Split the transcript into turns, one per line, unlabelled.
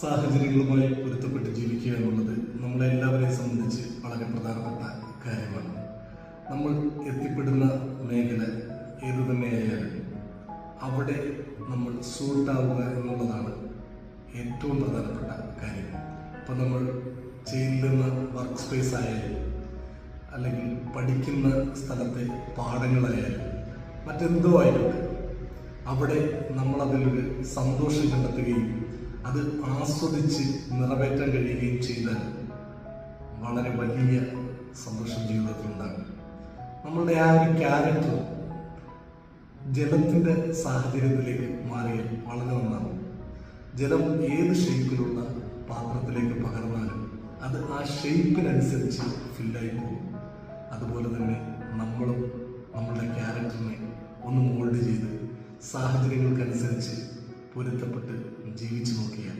സാഹചര്യങ്ങളുമായി പൊരുത്തപ്പെട്ട് ജീവിക്കുക എന്നുള്ളത് നമ്മളെല്ലാവരെയും സംബന്ധിച്ച് വളരെ പ്രധാനപ്പെട്ട കാര്യമാണ്. നമ്മൾ എത്തിപ്പെടുന്ന മേഖല ഏതു തന്നെയായാലും അവിടെ നമ്മൾ സൂട്ടാവുക എന്നുള്ളതാണ് ഏറ്റവും പ്രധാനപ്പെട്ട കാര്യം. ഇപ്പം നമ്മൾ ചെയ്യുന്ന വർക്ക് സ്പേസ് ആയാലും അല്ലെങ്കിൽ പഠിക്കുന്ന സ്ഥലത്തെ പാഠങ്ങളായാലും മറ്റെന്തോ ആയിക്കോട്ടെ അവിടെ നമ്മൾ അതിലൊരു സന്തോഷം കണ്ടെത്തുകയും അത് ആസ്വദിച്ച് നിറവേറ്റാൻ കഴിയുകയും ചെയ്താൽ വളരെ വലിയ സന്തോഷം ജീവിതത്തിൽ ഉണ്ടാകും. നമ്മളുടെ ആ ഒരു ക്യാരക്ടർ ജലത്തിന്റെ സാഹചര്യത്തിലേക്ക് മാറിയാൽ വളരെ നന്നാണ്. ജലം ഏത് ഷേപ്പിലുള്ള പാത്രത്തിലേക്ക് പകർന്നാലും അത് ആ ഷേപ്പിനനുസരിച്ച് ഫില്ലായി പോകും അതുപോലെ തന്നെ നമ്മളും നമ്മളുടെ ക്യാരക്ടറിനെ ഒന്ന് സാഹചര്യങ്ങൾക്കനുസരിച്ച് പൊരുത്തപ്പെട്ട് ജീവിച്ചു നോക്കിയാൽ